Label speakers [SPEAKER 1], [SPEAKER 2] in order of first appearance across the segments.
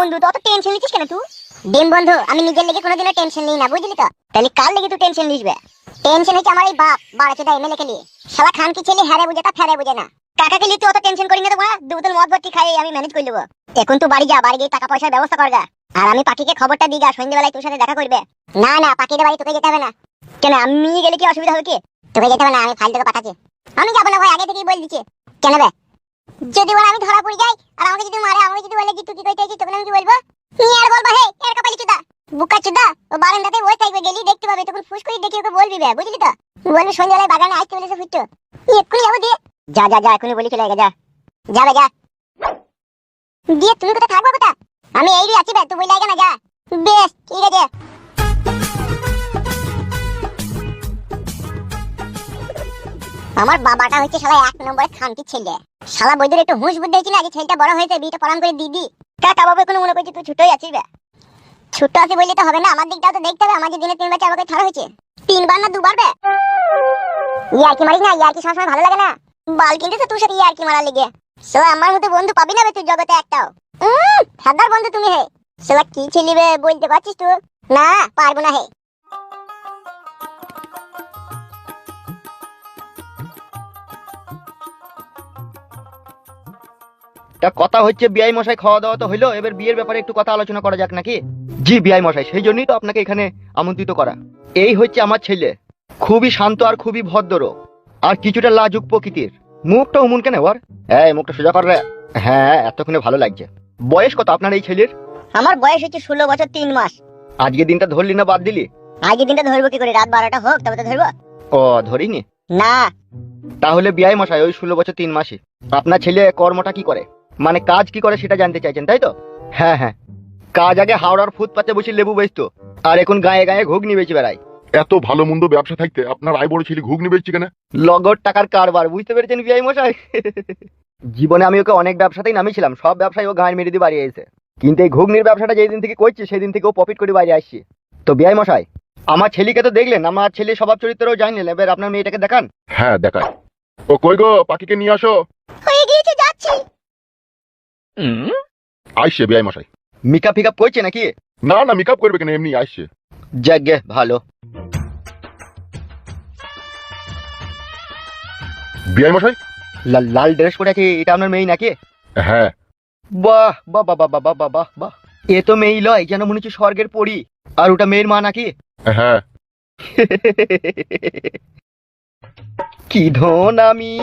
[SPEAKER 1] বন্ধু, তো অত টেনশন নিচ্ছিস কেন তুই? ডিম বন্ধু, আমি নিজের লেগে কোনোদিনও টেনশন নিই না, বুঝলি তো? তাহলে কার লেগে তুই টেনশন নিসবে টেনশন হচ্ছে আমার এই বাপ, বাড়াচ্ছে তাই এমএলএ কে নিয়ে। শালা খান কি ছেলে, হ্যারে বুঝে তা ফেরে বুঝে না। কাকাকে নিয়ে তুই অত টেনশন করি না তো, মা? দু বোতল মদ ভর্তি খাই, আমি ম্যানেজ করে নেব। এখন তুই বাড়ি যা, বাড়ি গিয়ে টাকা পয়সার ব্যবস্থা করগা আর আমি পাখিকে খবরটা দিই গা, সন্ধ্যেবেলায় তোর সাথে দেখা করবে। না না, পাখিদের বাড়ি তোকে যেতে হবে না। কেন, আমি গেলে কি অসুবিধা হবে কি? তোকে যেতে হবে না, আমি ফাইল তোকে পাঠাচ্ছি। আমি যাব না ভাই, আগে থেকেই বলে দিচ্ছি। কেন বে? যদি ওরা আমি ধরা পড়ে যাই, আর আমাকে যদি মারে, আমাকে যদি বলে যে তুই কি কইতে আছিস তখন আমি কি বলব? নিয়ে আর বলব, হে, এর কপালি চুদা, বুকা চুদা, ও বারান্দাতে বসে থাকবে, গেলি, দেখতে পাবে, তখন ফুস করে দেখি ওকে বলবি বে, বুঝলি তো? বলবি, সন্ধ্যাবেলায় বাগানে আসতে বলেছে ফুটতো। এক্ষুনি যাব, দিয়ে। যা যা যা এখনই বলি গা যা। যাবে যা। দিয়ে, তুমি কোথায় থাকব কোথা আমি এই আছি বে তুই বলে না, যা। বেশ, ঠিক আছে। আমার বাবাটা হচ্ছে সবাই এক নম্বরের খানকি ছেলে। শালা বৈদ্যুর একটু হুঁশ বুদ্ধি হয়েছিল, আগে ছেলেটা বড় হয়েছে, বিয়েটা পড়ান করে দিদি কাকা বাবা কোনো মনে করছি তুই ছোটই আছিস বে। ছোট আছে বললে তো হবে না, আমার দিকটাও তো দেখতে হবে, আমার যে দিনে তিনবার চার বাকে ছাড়া হয়েছে। তিনবার না দুবার বে। ইয়ার্কি মারিস না, ইয়ার্কি সবসময় ভালো লাগে না। বাল কিনতেছে তোর সাথে ইয়ার্কি মারা লেগে। সো আমার মতো বন্ধু পাবি না বে তুই জগতে একটাও। হাদার বন্ধু তুমি হে। শালা কি ছিলি বলতে পারছিস তুই? না, পারব না হে।
[SPEAKER 2] তা কথা হচ্ছে বিআই মশাই খাওয়া দাওয়া তো হইল এবার বিয়ের ব্যাপারে একটু কথা আলোচনা করা যাক নাকি? জি বিআই মশাই সেই জন্যই তো আপনাকে এখানে আমন্ত্রিত করা। এই হচ্ছে আমার ছেলে খুবই শান্ত আর খুবই ভদ্র আর কিছুটা লাজুক প্রকৃতির। মুখটা উমুন কেন ওর হ্যাঁ মুখটা সোজা কর রে। হ্যাঁ এতক্ষণে ভালো লাগছে। বয়স কত আপনার এই ছেলের?
[SPEAKER 1] আমার বয়স হচ্ছে ষোলো বছর তিন মাস।
[SPEAKER 2] আজকে দিনটা ধরলি না বাদ দিলি?
[SPEAKER 1] আজকে দিনটা ধরবো কি করে? রাত বারোটা হোক তবে তো ধরবো।
[SPEAKER 2] ও ধরিনি?
[SPEAKER 1] না।
[SPEAKER 2] তাহলে বিআই মশাই ওই ষোলো বছর তিন মাসে আপনার ছেলে কর্মটা কি করে? মানে কাজ কি করে সেটা জানতে চাইছেন তাই তো? হ্যাঁ হ্যাঁ। কাজ আগে হাওড়ার ফুটপাতে বসে লেবু বেচতো আর এখন গায়ে গায়ে ঘুগনি বেচে বেড়ায়।
[SPEAKER 3] এত ভালো মন্দ ব্যবসা থাকতে আপনার আয় বড় ছেলে ঘুগনি বেচছে কেন?
[SPEAKER 2] লগর টাকার কারবার বুঝতে পেরেছেন বিআই মশাই? জীবনে আমি ওকে অনেক ব্যবসাতেই নামিয়েছিলাম সব ব্যবসায় ও গাঁয়ের মেরে দিয়ে বাড়ি এসে কিন্তু এই ঘুগনির ব্যবসাটা যেই দিন থেকে করছি সেদিন থেকে ও প্রফিট করে বাইরে আসছি। তো বিআই মশাই আমার ছেলেকে তো দেখলেন আমার ছেলে স্বভাব চরিত্রও জানলেন এবার আপনার মেয়েটাকে দেখান।
[SPEAKER 3] হ্যাঁ দেখায় ও কই গো পাখিকে নিয়ে আসো।
[SPEAKER 1] হয়ে গিয়েছে যাচ্ছি।
[SPEAKER 3] আইসে বিআই মশাই।
[SPEAKER 2] মিকা ফিকা পড়ছে নাকি?
[SPEAKER 3] না না মেকআপ করবে কেন? এমনি আইসে।
[SPEAKER 2] যাগে ভালো।
[SPEAKER 3] বিআই মশাই?
[SPEAKER 2] লা- লাল ড্রেস পরে আছে এটা আপনার মেয়ে নাকি?
[SPEAKER 3] হ্যাঁ।
[SPEAKER 2] বাহ বাহ বাহ বাহ বাহ বাহ বাহ বাহ। বাহ এ তো মেয়ে লয় যেন মনে হচ্ছে স্বর্গের পরি। আর ওটা মেয়ের মা নাকি?
[SPEAKER 3] হ্যাঁ।
[SPEAKER 2] কি ধন আমি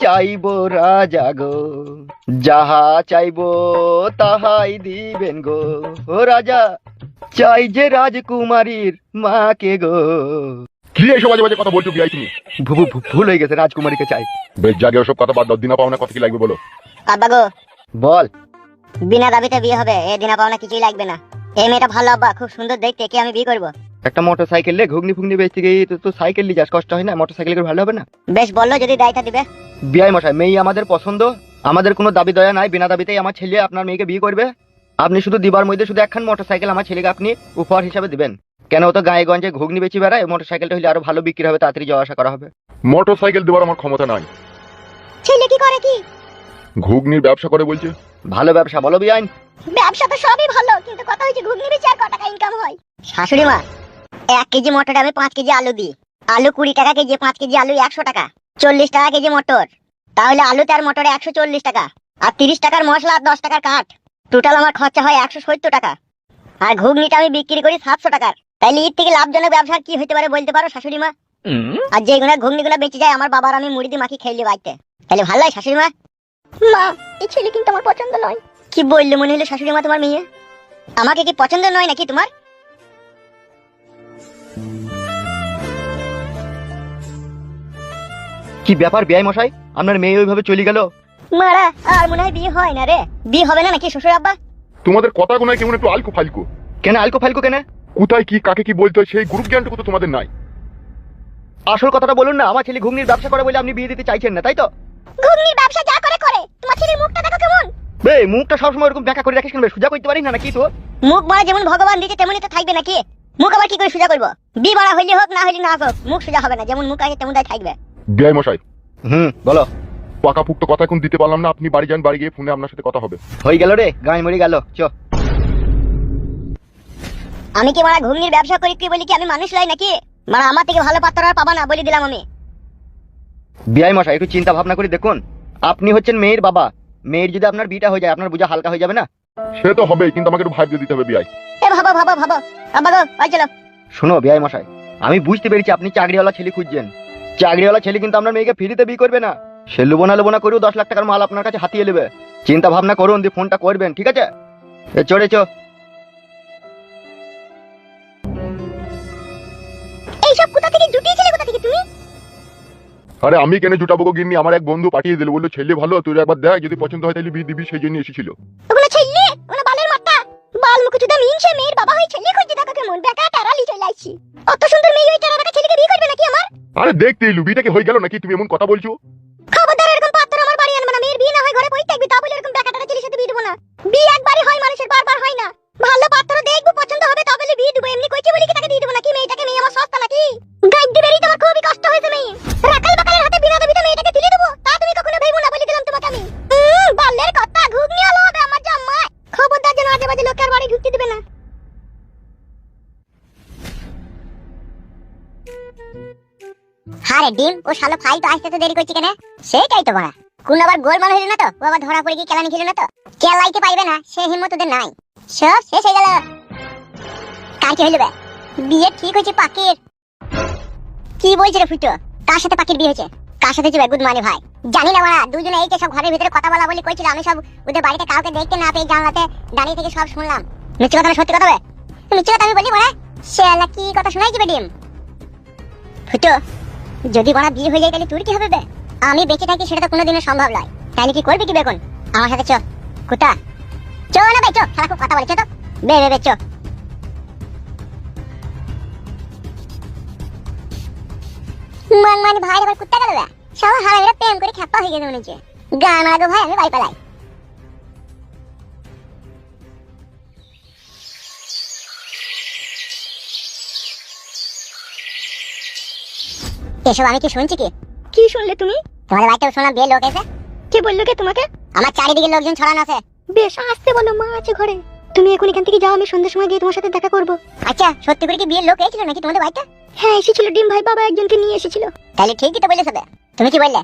[SPEAKER 2] চাইব রাজা গো? যাহা চাইব তাহাই দিবেন গো। ও রাজা চাই যে রাজকুমারীর মাকে গো।
[SPEAKER 3] কি এইসব বাজে বাজে কথা বলছো বিআই তুমি?
[SPEAKER 2] ভু- ভু- ভু- ভুল হয়ে গেছে রাজকুমারীকে চাই।
[SPEAKER 3] বেশ জাগে ওসব কথা বাদ দাও দিনা পাওনা কত কি লাগবে বলো?
[SPEAKER 1] আব্বা গো।
[SPEAKER 2] বল।
[SPEAKER 1] বিনা দাবিতে বিয়ে হবে এ দিনা পাওনা কিছুই লাগবে না। এই মেয়েটা ভালো আব্বা খুব সুন্দর দেখতে কে আমি বিয়ে করব।
[SPEAKER 2] একটা মোটর সাইকেল লে ঘুগনি ফুগনি বেচতে গিয়ে তো- তো সাইকেল নিয়ে যাস কষ্ট হয় না? মোটর সাইকেল করে ভালো হবে না?
[SPEAKER 1] বেশ বলল যদি দায়িত্ব দিবে।
[SPEAKER 2] বিয়াই মশাই মেয়ে আমাদের পছন্দ। আমাদের কোনো দাবি দয়া নাই বিনা দাবিতেই আমার ছেলে আপনার মেয়েকে বিয়ে করবে। আপনি শুধু দিবার মধ্যে শুধু একখান মোটর সাইকেল আমার ছেলেকে আপনি উপহার হিসাবে দিবেন। কেন ও তো গায়ে গঞ্জে ঘুগনি বেচি বেড়ায় মোটর সাইকেলটা হলে আরও ভালো বিক্রি হবে তাড়াতাড়ি যাওয়া আসা করা হবে।
[SPEAKER 3] মোটর সাইকেল দেওয়ার আমার ক্ষমতা নাই।
[SPEAKER 1] ছেলে কি করে কি?
[SPEAKER 3] ঘুগনির ব্যবসা করে বলছে।
[SPEAKER 2] ভালো ব্যবসা বলো বিয়াইন
[SPEAKER 1] ব্যবসা তো সবই ভালো কিন্তু কথা হচ্ছে ঘুগনি বেচে আর ক টাকা ইনকাম হয়। শাশুড়ি মা এক কেজি মটর আমি পাঁচ কেজি আলু দিই। আলু কুড়ি টাকা কেজি পাঁচ কেজি আলু একশো টাকা। চল্লিশ টাকা কেজি মটর। তাহলে আলুতে আর মটরে একশো চল্লিশ টাকা। আর তিরিশ টাকার মশলা আর দশ টাকার কাঠ। টোটাল আমার খরচা হয় একশো সত্তর টাকা। আর ঘুগনিটা আমি বিক্রি করি সাতশো টাকার। তাইলে এর থেকে লাভজনক ব্যবসা কি হতে পারে বলতে পারো শাশুড়ি মা? আর যেগুলো ঘুগনিগুলো বেঁচে যায় আমার বাবার আমি মুড়ি দিয়ে মাখি খেয়ে বাড়িতে। তাহলে ভালো হয় শাশুড়ি মা? মা এই ছেলে কিন্তু আমার পছন্দ নয়। কি বললে মনে হলো শাশুড়ি মা তোমার মেয়ে? আমাকে কি পছন্দ নয় নাকি তোমার?
[SPEAKER 2] কি ব্যাপার বিয়াই মশাই? আপনার মেয়ে ওইভাবে চলে গেল?
[SPEAKER 1] মারা আর মনে হয় বিয়ে হয় না রে। বিয়ে হবে না নাকি শ্বশুর আব্বা?
[SPEAKER 3] তোমাদের কথাগুলো কেমন একটু আলকু ফালকু?
[SPEAKER 2] কেন আলকো ফালকো কেন?
[SPEAKER 3] কোথায় কি কাকে কি বলতে হয় সেই গ্রুপ জ্ঞানটুকু তো তোমাদের নাই।
[SPEAKER 2] আসল কথাটা বলুন না আমার ছেলে ঘুগনির ব্যবসা করে বলে আপনি বিয়ে দিতে চাইছেন না তাই তো?
[SPEAKER 1] ঘুগনির ব্যবসা যা করে করে। তোমার ছেলের মুখটা দেখো কেমন?
[SPEAKER 2] বে মুখটা সবসময় এরকম দেখা করে রাখিস কেন বে? সোজা করতে পারিস না নাকি তো?
[SPEAKER 1] মুখ মারা যেমন ভগবান দিয়েছে তেমনই তো থাকবে নাকি? মুখ আবার কি করে সোজা করব? বি মারা হইলে হোক না হইলে না হোক মুখ সোজা হবে না যেমন মুখ আছে তেমন তাই থাকবে।
[SPEAKER 3] বিআই মশাই।
[SPEAKER 2] হুম। বলো
[SPEAKER 3] পাকাপুক্ত কথা এখন দিতে পারলাম না আপনি বাড়ি যান বাড়ি গিয়ে ফোনে আপনার সাথে কথা হবে।
[SPEAKER 2] হয়ে গেল রে গায়ে মরে গেল চ।
[SPEAKER 1] আমি কি মারা ঘুগনির ব্যবসা করি কি বলি কি আমি মানুষ লাই নাকি? মারা আমার থেকে ভালো পাত্র আর পাবা না বলে দিলাম আমি।
[SPEAKER 2] বিআই মশাই একটু চিন্তা ভাবনা করে দেখুন। আপনি হচ্ছেন মেয়ের বাবা। মেয়ের যদি আপনার বিটা হয়ে যায় আপনার বোঝা হালকা হয়ে যাবে না?
[SPEAKER 3] সে তো হবেই কিন্তু আমাকে একটু ভাবতে দিতে হবে বিয়াই
[SPEAKER 1] এ ভাবো ভাবো ভাবো। আব্বা গো ভাই চলো।
[SPEAKER 2] শোনো বিআই মশাই আমি বুঝতে পেরেছি আপনি চাকরিওয়ালা ছেলে খুঁজছেন। চাকরিওয়ালা ছেলে কিন্তু আপনার মেয়েকে ফ্রিতে বিয়ে করবে না। সে লুবনা লুবনা করেও দশ লাখ টাকার মাল আপনার কাছে হাতিয়ে নেবে। চিন্তা ভাবনা করুন দিয়ে ফোনটা করবেন ঠিক আছে? এ চড়ে চো।
[SPEAKER 1] এইসব কোথা থেকে জুটিয়েছিলে কোথা থেকে তুমি?
[SPEAKER 3] আরে আমি কেন জুটাবো গো গিন্নি? আমার এক বন্ধু পাঠিয়ে দিল বলল ছেলে ভালো তুই একবার দেখ যদি পছন্দ হয় তাহলে বিয়ে দিবি সেই জন্য এসেছিল।
[SPEAKER 1] ওগুলো ছেলে? ওগুলো বালের মাথা? বাল মুখ চুদা মিনছে মেয়ের বাবা হয়ে ছেলে দেখো কেমন বেকা আসছি। অত সুন্দর মেয়ে
[SPEAKER 3] আরে দেখতে এই লুবিটাকে হয়ে গেল নাকি? তুমি এমন কথা বলছো?
[SPEAKER 1] খবরদার, এরকম পাত্র আমার বাড়ি আনবে না। মেয়ের বিয়ে না হয় ঘরে বই থাকবি তা বলে এরকম বেকা টারা ছেলের সাথে বিয়ে দেবো না। বিয়ে একবারই হয়, মানুষের বারবার হয় না। ভালো পাত্র দেখব, পছন্দ হবে তবে বিয়ে দেবো। এমনি কইছে বলি কি তাকে দিয়ে দেবো নাকি? মেয়েটাকে মেয়ে আমার সস্তা নাকি? গাইড দিবেরই তোমার খুবই কষ্ট হয়েছে মেয়ে। রাখাল বাকালের হাতে বিনা দেবো হারে ডিম, ও শালো ফাইল তো আসতে তো দেরি করছে কেন? সেটাই তো বড়া কোন আবার গোলমাল হইল না তো? ও আবার ধরা পড়ে গিয়ে কেলানি খেলো না তো? কেলাইতে পাইবে না, সে হিম্মত ওদের নাই। সব শেষ হয়ে গেল। কার কি হইল বে? বিয়ে ঠিক হয়েছে পাখির। কি বলছে রে ফুটো? কার সাথে পাখির বিয়ে হয়েছে? কার সাথে যাবে গুড মানে ভাই? জানি না মারা দুজনে এই যে সব ঘরের ভিতরে কথা বলা বলি কইছিল আমি সব ওদের বাড়িতে কাউকে দেখতে না পেয়ে জানলাতে দাঁড়িয়ে থেকে সব শুনলাম। মিথ্যে কথা সত্যি কথা বে? মিথ্যে কথা আমি বলি মারা শালা, কি কথা শোনাই যাবে ডিম? ফুটো যদি বড় বিয়ে হয়ে যায় তাহলে তোর কি হবে বে? আমি বেঁচে থাকি সেটা তো কোনোদিনও সম্ভব নয়। তাহলে কি করবি কি বেগুন? আমার সাথে চ। কুতা চ না বে, চ। সারা খুব কথা বলেছ তো। বে বে বে, চ। মান মান, ভাই আবার কুত্তা গেল বে। সব হারামিরা প্রেম করে খেপা হয়ে গেছে মনে হচ্ছে। গান মারাগো ভাই, আমি বাড়ি পালাই। এসব আমি কি শুনছি কি? কি শুনলে তুমি? তোমাদের বাড়িতে শোনা বিয়ে লোক এসে। কে বলল কে তোমাকে? আমার চারিদিকে লোকজন ছড়ানো আছে। বেশ আসতে বলো মা আছে ঘরে। তুমি এখন এখান থেকে যাও আমি সন্ধ্যার সময় গিয়ে তোমার সাথে দেখা করব। আচ্ছা সত্যি করে কি বিয়ের লোক এসেছিল নাকি তোমাদের বাড়িতে? হ্যাঁ এসেছিল ডিম ভাই বাবা একজনকে নিয়ে এসেছিল। তাহলে ঠিকই তো বলে সবে তুমি কি বললে?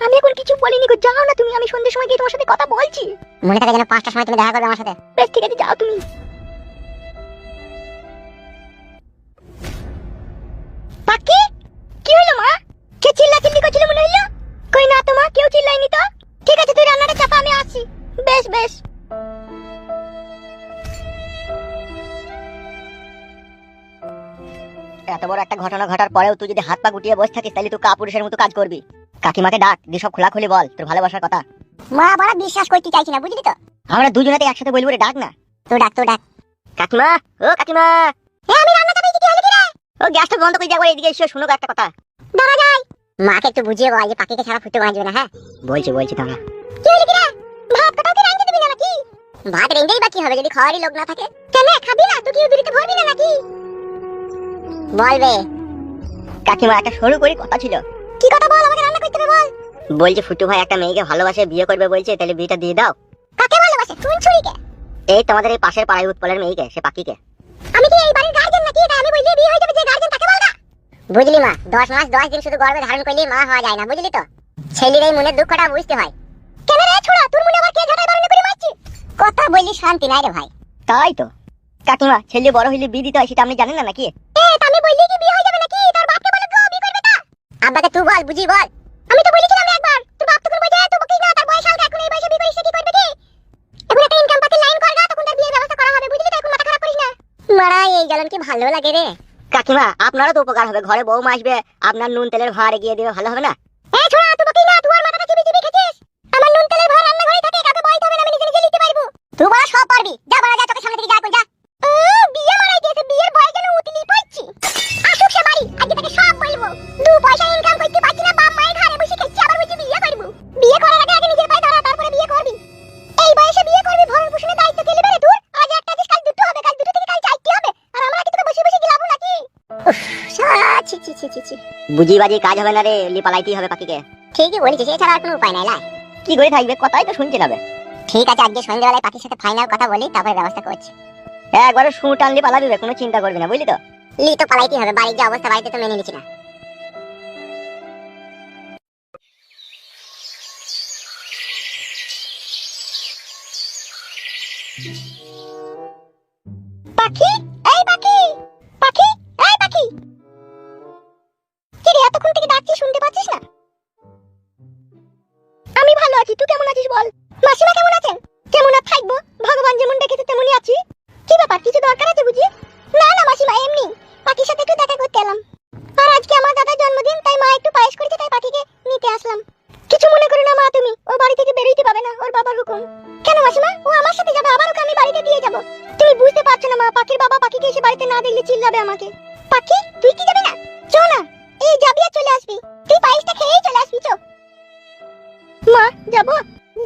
[SPEAKER 1] আমি এখন কিছু বলিনি গো যাও না তুমি আমি সন্ধ্যার সময় গিয়ে তোমার সাথে কথা বলছি। মনে থাকে যেন পাঁচটার সময় তুমি দেখা করবে আমার সাথে। বেশ ঠিক আছে যাও তুমি। ঘটনা ঘটার পরেও তুই যদি হাত পা গুটিয়ে বসে থাকিস তাহলে তুই কাপুরুষের মতো কাজ করবি। কাকিমাকে ডাক দিয়ে সব খোলাখুলি বল তোর ভালোবাসার কথা। মা বড় বিশ্বাস করতে চাইছি না বুঝলি তো? আমরা দুজনেতে একসাথে বলব রে ডাক না। তো ডাক তো ডাক। কাকিমা ও কাকিমা। এ আমি রান্না চাপাইছি কি হলো রে? ও গ্যাসটা বন্ধ করে যাব এদিকে এসে শোনো একটা কথা। দাঁড়া যাই মাকে একটু বুঝিয়ে বল যে পাখিকে ছাড়া ফুটে বাঁচবে না হ্যাঁ? বলছি বলছি দাঁড়া কি হলো রে? ভাত কোথাও কি রাঁধতে দিবি না নাকি? ভাত রেঁধেই বাকি হবে যদি খাওয়ারই লোক না থাকে? কেন খাবি না? তুই কি দূরিতে ভরবি না নাকি? বলবে কাকিমা একটা সরু করে কথা ছিল। কি কথা বল? আমাকে রান্না করতে হবে বল। বলছে ফুটু ভাই একটা মেয়েকে ভালোবাসে বিয়ে করবে বলছে তাহলে বিয়েটা দিয়ে দাও। কাকে ভালোবাসে? কোন ছুরিকে? এই তোমাদের এই পাশের পাড়ায় উৎপলের মেয়েকে সে পাখিকে। আমি কি এই বাড়ির নাকি? এটা আমি বুঝলি বিয়ে হয়ে যাবে যে তাকে বুঝলি মা দশ মাস দশ দিন শুধু গর্ভে ধারণ করলে মা হওয়া যায় না বুঝলি তো? ছেলের এই মনের দুঃখটা বুঝতে হয়। কেন রে ছোড়া তোর মনে আবার কে বারণ করে কথা বললি শান্তি নাই রে ভাই। তাই তো। কাকিমা ছেলে বড় হইলে বিয়ে দিতে হয় সেটা আপনি জানেন না নাকি? এ আমি বললি কি বিয়ে হয়ে যাবে নাকি? তোর বাপকে বলে গো বিয়ে করবে তা। আব্বাকে তুই বল বুঝি বল। আমি তো বলেছিলাম একবার তোর বাপ তখন বলে তো বকিস না তার বয়স হালকা এখন এই বয়সে বিয়ে করিস কি করবে কি? এখন একটা ইনকাম পাতি লাইন কর তখন তার বিয়ের ব্যবস্থা করা হবে বুঝলি তো? এখন মাথা খারাপ করিস না। মারা এই জ্বালান কি ভালো লাগে রে। কাকিমা আপনারও তো উপকার হবে ঘরে বউমা আসবে আপনার নুন তেলের ভাড় এগিয়ে দিবে ভালো হবে না? এ ছোড়া তুই বকিস না তুই আর মাথাটা চিবি চিবি খেছিস আমার নুন তেলের ভাড় রান্না ঘরে থাকে কাউকে বইতে হবে না আমি নিজে নিজে নিতে পারব। তুই বড় সব পারবি। যা বড় যা চোখের সামনে থেকে যা যা। ছি ছি বুঝি কাজ হবে না রে লি পালাইতেই হবে পাখিকে। ঠিকই বলেছিস এছাড়া আর কোনো উপায় নাই লাই কি করে থাকবে? কথাই তো শুনতে হবে। ঠিক আছে আজকে সন্ধ্যাবেলায় পাখির সাথে ফাইনাল কথা বলি তারপরে ব্যবস্থা করছি।
[SPEAKER 4] একবারে শু টানলি পালা দিবে কোনো চিন্তা করবি না বুঝলি তো?
[SPEAKER 1] লি তো পালাইতেই হবে বাড়ির যে অবস্থা বাড়িতে তো মেনে নিচ্ছি না। পায়েসটা খেয়েই চলে আসবি, চো। মা, যাব?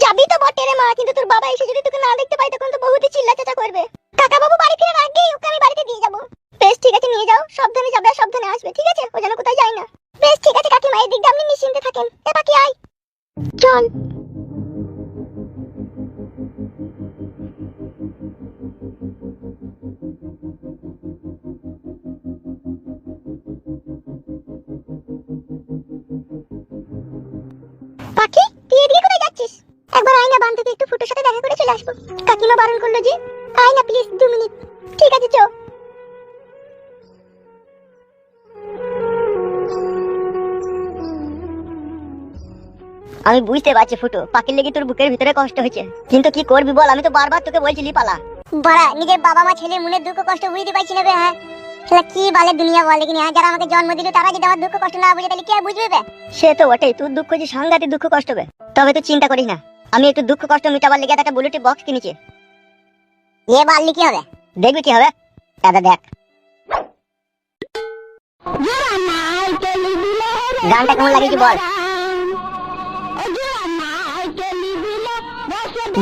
[SPEAKER 1] যাবি তো বটে রে মা, কিন্তু তোর বাবা এসে যদি তোকে না দেখতে পাই তখন তো বহুতই চিল্লা চাচা করবে। কাকা বাবু বাড়ি ফিরে আগেই ওকে আমি বাড়িতে দিয়ে যাব। বেশ, ঠিক আছে, নিয়ে যাও। সাবধানে যাবে আর সাবধানে আসবে, ঠিক আছে? ও যেন কোথায় যায় না। বেশ, ঠিক আছে, কাকিমা এই দিকটা আপনি নিশ্চিন্তে থাকেন। এ বাকি আয়। চল। চলে আসব। কাকিমা বারণ করল যে আয় না প্লিজ দু মিনিট। ঠিক আছে চো।
[SPEAKER 4] আমি বুঝতে পারছি ফুটো পাখির লেগে তোর বুকের ভিতরে কষ্ট হয়েছে। কিন্তু কি করবি বল আমি তো বারবার তোকে বলছিলি পালা
[SPEAKER 1] বাড়া নিজের বাবা মা ছেলে মনের দুঃখ কষ্ট বুঝতে পারছি না বে হ্যাঁ? কি বলে দুনিয়া বলে কিনা যারা আমাকে জন্ম দিল তারা যদি আমার দুঃখ কষ্ট না বুঝে তাহলে কি বুঝবে
[SPEAKER 4] সে তো ওটাই তোর দুঃখ যে সাংঘাতিক দুঃখ কষ্ট হবে তবে তুই চিন্তা করিস না। আমি একটু দুঃখ কষ্ট মিটাবার লেগে একটা বুলেটি বক্স কিনেছি।
[SPEAKER 1] এ বাড়লি কি হবে?
[SPEAKER 4] দেখবি কি হবে? দাদা দেখ।
[SPEAKER 1] গানটা কেমন লাগিয়েছি বল।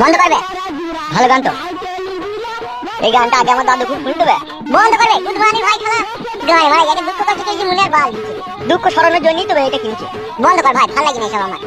[SPEAKER 1] বন্ধ করবে?
[SPEAKER 4] ভালো গান তো।
[SPEAKER 1] এই গানটা আগে আমার দাদু খুব শুনতে হবে বন্ধ করবে? মর্নিং ভাই খালা। গায় মারা গেছে দুঃখ কষ্ট চলছে মনে বাল
[SPEAKER 4] দুঃখ সরানোর জন্যই তো এটা কিনেছি।
[SPEAKER 1] বন্ধ কর ভাই, ভালো লাগে না সব আমার।